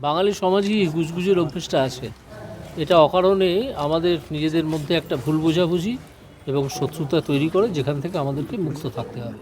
বাঙালি সমাজই গুজগুজের অভ্যেসটা আছে। এটা অকারণে আমাদের নিজেদের মধ্যে একটা ভুল বোঝাবুঝি এবং শত্রুতা তৈরি করে যেখান থেকে আমাদেরকে মুক্ত থাকতে হবে।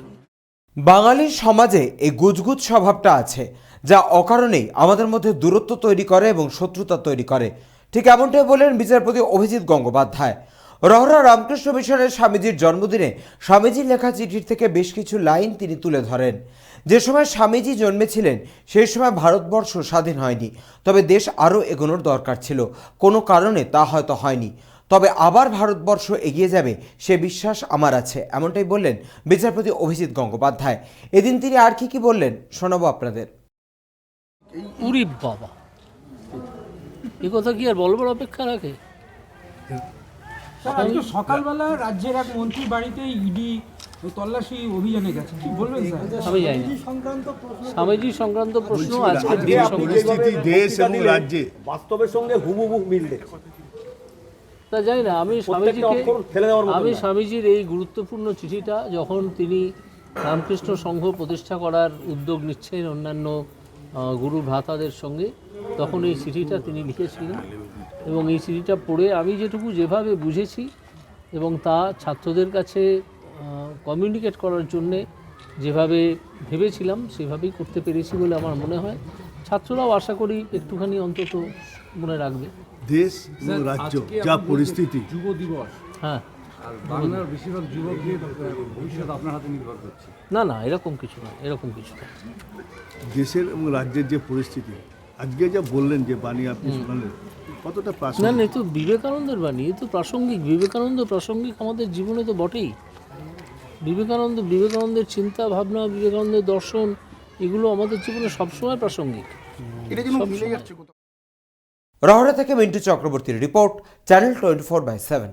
বাঙালির সমাজে এই গুজগুজ স্বভাবটা আছে, যা অকারণেই আমাদের মধ্যে দূরত্ব তৈরি করে এবং শত্রুতা তৈরি করে। ঠিক এমনটাই বললেন বিচারপতি অভিজিৎ গঙ্গোপাধ্যায়। রহরা রামকৃষ্ণ মিশনের স্বামীজির জন্মদিনে স্বামীজির লেখা চিঠির থেকে বেশ কিছু লাইন তিনি তুলে ধরেন। যে সময় স্বামীজি জন্মেছিলেন, সেই সময় ভারতবর্ষ স্বাধীন হয়নি। তবে দেশ আরও এগোনোর দরকার ছিল। কোনো কারণে তা হয়তো হয়নি। তবে আবার ভারতবর্ষ এগিয়ে যাবে, সে বিশ্বাস আমার আছে, এমনটাই বললেন বিচারপতি অভিজিৎ গঙ্গোপাধ্যায়। এদিন তিনি আর কি কি বললেন, শোনাবো আপনাদের। উরি বাবা। এ কথা কি আর বলবার অপেক্ষা রাখে? আজকে সকালবেলা রাজ্যের এক মন্ত্রীর বাড়িতে ইডি তল্লাশি অভিযানে গেছে। কি বলবেন স্যার? আমি জানি স্বামীজি সংক্রান্ত প্রশ্ন আজকে আজকে দিন পরিস্থিতি দেশ এবং রাজ্যে বাস্তবের সঙ্গে হুবহু মিললে। তা জানি না আমি স্বামীজিকে আমি স্বামীজির এই গুরুত্বপূর্ণ চিঠিটা যখন তিনি রামকৃষ্ণ সংঘ প্রতিষ্ঠা করার উদ্যোগ নিচ্ছেন অন্যান্য আহ, গুরু ভ্রাতাদের সঙ্গে তখন এই চিঠিটা তিনি লিখেছিলেন। এবং এই চিঠিটা পড়ে আমি যেটুকু যেভাবে বুঝেছি এবং তা ছাত্রদের কাছে কমিউনিকেট করার জন্যে যেভাবে ভেবেছিলাম সেভাবেই করতে পেরেছি বলে আমার মনে হয়। ছাত্ররাও আশা করি একটুখানি অন্তত মনে রাখবে। দেশ রাজ্য যা পরিস্থিতি। যুব দিবস। হ্যাঁ। বাংলার বেশিরভাগ যুবকদের ভবিষ্যৎ আপনার হাতে নির্ভর করছে। না না এরকম কিছু না এরকম কিছু না দেশের এবং রাজ্যের যে পরিস্থিতি আজকে যা বললেন যে বাণী আপনি শোনালেন কতটা না প্রাসঙ্গিক? না এ তো বিবেকানন্দের বাণী এ তো প্রাসঙ্গিক। বিবেকানন্দ প্রাসঙ্গিক আমাদের জীবনে তো বটেই। বিবেকানন্দ বিবেকানন্দের চিন্তা ভাবনা বিবেকানন্দের দর্শন এগুলো আমাদের জীবনে সবসময় প্রাসঙ্গিক। সবসময়। রহরা থেকে মিন্টু চক্রবর্তীর report channel twenty four by seven.